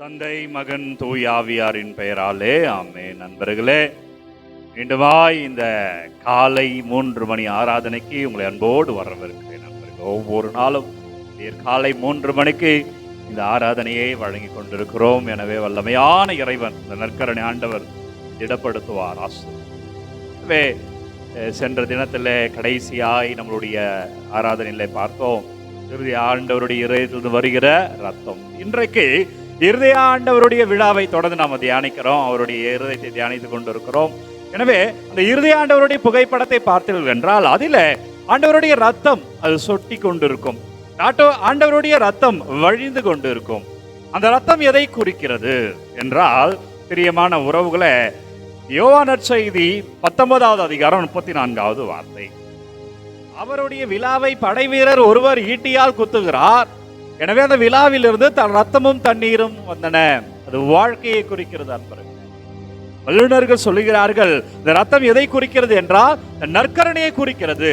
தந்தை மகன் தூயாவியாரின் பெயராலே ஆமே நண்பர்களே மீண்டுமாய் இந்த காலை மூன்று மணி ஆராதனைக்கு உங்களை அன்போடு வரவிருக்கிறேன் நண்பர்கள். ஒவ்வொரு நாளும் காலை மூன்று மணிக்கு இந்த ஆராதனையை வழங்கி கொண்டிருக்கிறோம். எனவே வல்லமையான இறைவன் இந்த நற்கரணை ஆண்டவர் திடப்படுத்துவார். ஆசு எனவே சென்ற தினத்தில் கடைசியாய் நம்மளுடைய ஆராதனையில பார்த்தோம். இறுதி ஆண்டவருடைய இதயத்திலிருந்து வருகிற ரத்தம். இன்றைக்கு இருதய ஆண்டவருடைய விழாவை தொடர்ந்து நாம் தியானிக்கிறோம். அவருடைய இருதயத்தை தியானித்துக் கொண்டிருக்கிறோம். எனவே அந்த இருதய ஆண்டவருடைய புகைப்படத்தை பார்த்தீர்கள் என்றால் அதில் ஆண்டவருடைய ரத்தம் அது சொட்டி கொண்டிருக்கும். ஆட்டோ ஆண்டவருடைய ரத்தம் வழிந்து கொண்டிருக்கும். அந்த ரத்தம் எதை குறிக்கிறது என்றால் பிரியமான உறவுகளை யோவானர் செய்தி பத்தொன்பதாவது அதிகாரம் முப்பத்தி நான்காவது வார்த்தை. அவருடைய விழாவை படை வீரர் ஒருவர் ஈட்டியால் குத்துகிறார். எனவே அந்த விழாவிலிருந்து தன் ரத்தமும் தண்ணீரும் வந்தன. அது வாழ்க்கையை குறிக்கிறது அன்பர்கள். வல்லுநர்கள் சொல்லுகிறார்கள் இந்த ரத்தம் எதை குறிக்கிறது என்றால் நற்கரணையை குறிக்கிறது.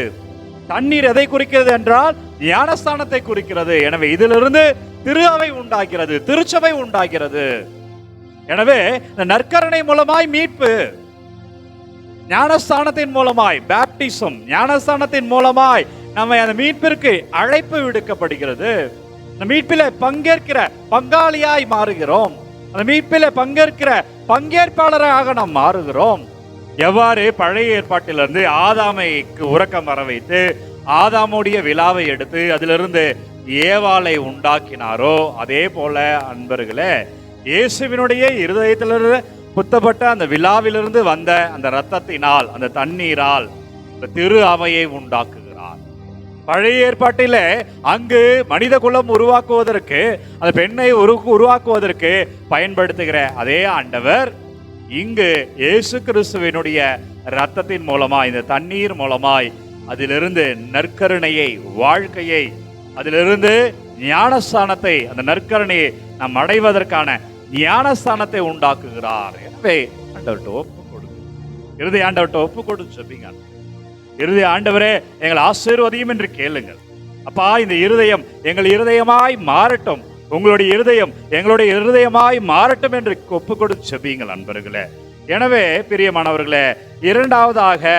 தண்ணீர் எதை குறிக்கிறது என்றால் ஞானஸ்தானத்தை குறிக்கிறது. எனவே இதிலிருந்து திரு அவை உண்டாகிறது திருச்சபை உண்டாகிறது. எனவே இந்த நற்கரணை மூலமாய் மீட்பு ஞானஸ்தானத்தின் மூலமாய் பேப்டிசம் ஞானஸ்தானத்தின் மூலமாய் நம்ம அந்த மீட்பிற்கு அழைப்பு விடுக்கப்படுகிறது. அந்த மீட்பில பங்கேற்கிற பங்காளியாய் மாறுகிறோம். அந்த மீட்பில பங்கேற்கிற பங்கேற்பாளராக நாம் மாறுகிறோம். எவ்வாறு பழைய ஏற்பாட்டிலிருந்து ஆதாமைக்கு உறக்கம் வர வைத்து ஆதாமுடைய விழாவை எடுத்து அதிலிருந்து ஏவாளை உண்டாக்கினாரோ அதே போல அன்பர்களே இயேசுவினுடைய இருதயத்திலிருந்து புத்தப்பட்ட அந்த விழாவிலிருந்து வந்த அந்த இரத்தத்தினால் அந்த தண்ணீரால் அந்த திரு அவையை உண்டாக்கு பழைய ஏற்பாட்டில் அங்கு மனித குலம் உருவாக்குவதற்கு அந்த பெண்ணை உரு உருவாக்குவதற்கு பயன்படுத்துகிற அதே ஆண்டவர் இங்கு இயேசு கிறிஸ்துவினுடைய ரத்தத்தின் மூலமாய் இந்த தண்ணீர் மூலமாய் அதிலிருந்து நற்கருணையை வாழ்க்கையை அதிலிருந்து ஞானஸ்தானத்தை அந்த நற்கருணையை நாம் அடைவதற்கான ஞானஸ்தானத்தை உண்டாக்குகிறார். எனவே ஆண்டவர்கிட்ட ஒப்பு கொடுங்க இறுதி ஆண்டவர்கிட்ட ஒப்பு கொடுத்து சொல்லிங்க இருதய ஆண்டவரே எங்களை ஆசீர்வதியும் என்று கேளுங்கள். அப்பா இந்த இருதயம் எங்கள் இருதயமாய் மாறட்டும். உங்களுடைய இருதயம் எங்களுடைய இருதயமாய் மாறட்டும் என்று ஒப்பு கொடுத்து செபியுங்கள் அன்பர்களே. எனவே பிரியமானவர்களே இரண்டாவதாக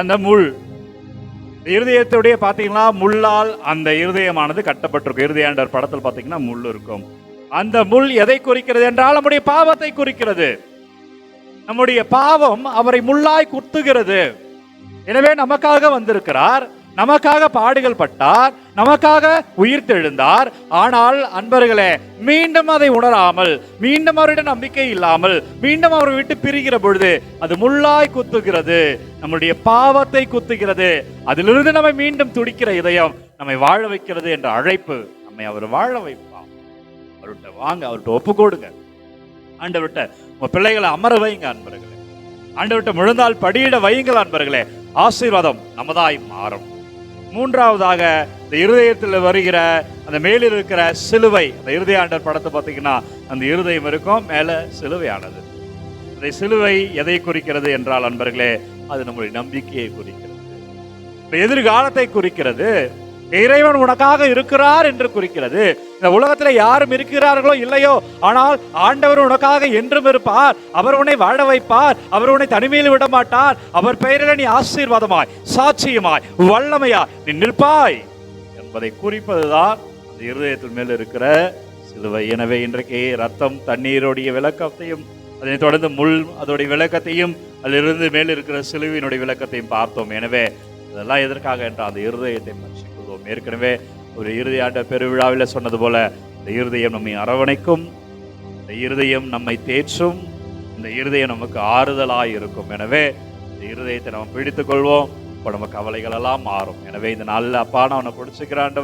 அந்த முள். இருதயத்துடைய பார்த்தீங்கன்னா முள்ளால் அந்த இருதயமானது கட்டப்பட்டிருக்கும். இருதயாண்டர் படத்தில் பார்த்தீங்கன்னா முள் இருக்கும். அந்த முள் எதை குறிக்கிறது என்றால் நம்முடைய பாவத்தை குறிக்கிறது. நம்முடைய பாவம் அவரை முள்ளாய் குத்துகிறது. எனவே நமக்காக வந்திருக்கிறார் நமக்காக பாடுகள் பட்டார் நமக்காக உயிர் தெழுந்தார். ஆனால் அன்பர்களே மீண்டும் அதை உணராமல் மீண்டும் அவரிடம் நம்பிக்கை இல்லாமல் மீண்டும் அவரை விட்டு பிரிகிற பொழுது அது முள்ளாய் குத்துகிறது நம்முடைய பாவத்தை குத்துகிறது. அதிலிருந்து நம்மை மீண்டும் துடிக்கிற இதயம் நம்மை வாழ வைக்கிறது என்ற அழைப்பு நம்மை அவர் வாழ வைப்பார். அவர்கிட்ட வாங்க அவர்கிட்ட ஒப்பு கொடுங்க. ஆண்டவர்கிட்ட உங்க பிள்ளைகளை அமர வைங்க அன்பர்களே. ஆண்டவர்கிட்ட முழுந்தால் படியிட வையுங்கள் அன்பர்களே. ஆசீர்வாதம் நமதாய் மாறும். மூன்றாவதாக இந்த இருதயத்தில் வருகிற அந்த மேலில் இருக்கிற சிலுவை அந்த இருதய ஆண்டர் படத்தை பார்த்தீங்கன்னா அந்த இருதயம் இருக்கும் மேலே சிலுவையானது. அந்த சிலுவை எதை குறிக்கிறது என்றால் அன்பர்களே அது நம்முடைய நம்பிக்கையை குறிக்கிறது. எதிர்காலத்தை குறிக்கிறது. இறைவன் உனக்காக இருக்கிறார் என்று குறிக்கிறது. இந்த உலகத்தில் யாரும் இருக்கிறார்களோ இல்லையோ ஆனால் ஆண்டவர் உனக்காக என்றும் இருப்பார். அவர் உன்னை வாழ வைப்பார். அவர் உன்னை தனிமையில் விட மாட்டார். அவர் பெயரில் நீ ஆசீர்வாதமாய் சாட்சியமாய் வல்லமையா நீ நிற்பாய் என்பதை குறிப்பதுதான் அந்த இருதயத்தின் மேல் இருக்கிற சிலுவை. எனவே இன்றைக்கு ரத்தம் தண்ணீருடைய விளக்கத்தையும் அதனைத் தொடர்ந்து முள் அதோடைய விளக்கத்தையும் அதிலிருந்து மேல் இருக்கிற சிலுவினுடைய விளக்கத்தையும் பார்த்தோம். எனவே இதெல்லாம் எதற்காக என்றால் அந்த இருதயத்தை மன்னிக்கொள்வோம் ஏற்கனவே ஒரு இறுதி ஆட்ட பெருவிழாவில் சொன்னது போல இந்த இருதயம் நம்மை அரவணைக்கும் இந்த இருதயம் நம்மை தேற்றும் இந்த இருதயம் நமக்கு ஆறுதலாக இருக்கும். எனவே இந்த இருதயத்தை நம்ம பிடித்து கொள்வோம். இப்போ நம்ம கவலைகள் எல்லாம் மாறும். எனவே இந்த நாளில் அப்பா நான் உன்னை பிடிச்சிக்கிறேன்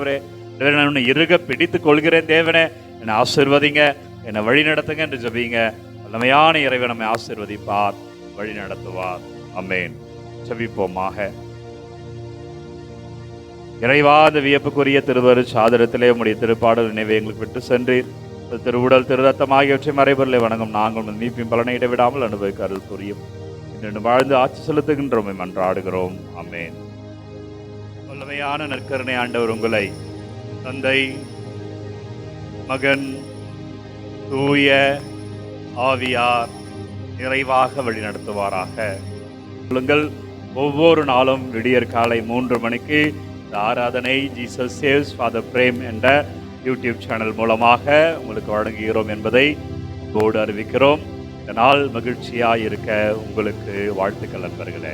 நான் உன்னை இறுக கொள்கிறேன். தேவனே என்னை ஆசிர்வதிங்க. என்னை வழி நடத்துங்க என்று ஜபிங்க. வல்லமையான இறைவன் நம்மை ஆசிர்வதிப்பார் வழி நடத்துவார் அம்மேன் ஜபிப்போமாக. இறைவாத வியப்புக்குரிய திருவரு சாதனத்திலே உடைய திருப்பாடல் நினைவை எங்களுக்கு விட்டு சென்றீர். திருவுடல் திருரத்தம் ஆகியவற்றை மறைபொருளை வணங்கும் நாங்கள் நீப்பின் பலனை இடைவிடாமல் அனுபவிக்க அருள் புரியும். இன்று வாழ்ந்து ஆட்சி செலுத்துகின்றோம் மன்றாடுகிறோம் அமேன் வல்லமையான நற்கருணை ஆண்டவர் உங்களை தந்தை மகன் தூய ஆவியார் நிறைவாக வழிநடத்துவாராக. சொல்லுங்கள் ஒவ்வொரு நாளும் விடியற் காலை மூன்று மணிக்கு இந்த ஆராதனை ஜீசஸ் சேவ்ஸ் ஃபாதர் பிரேம் என்ற யூடியூப் சேனல் மூலமாக உங்களுக்கு வழங்குகிறோம் என்பதை போர்டு அறிவிக்கிறோம். இந்த நாள் மகிழ்ச்சியாக இருக்க உங்களுக்கு வாழ்த்துக்கள் நண்பர்களே.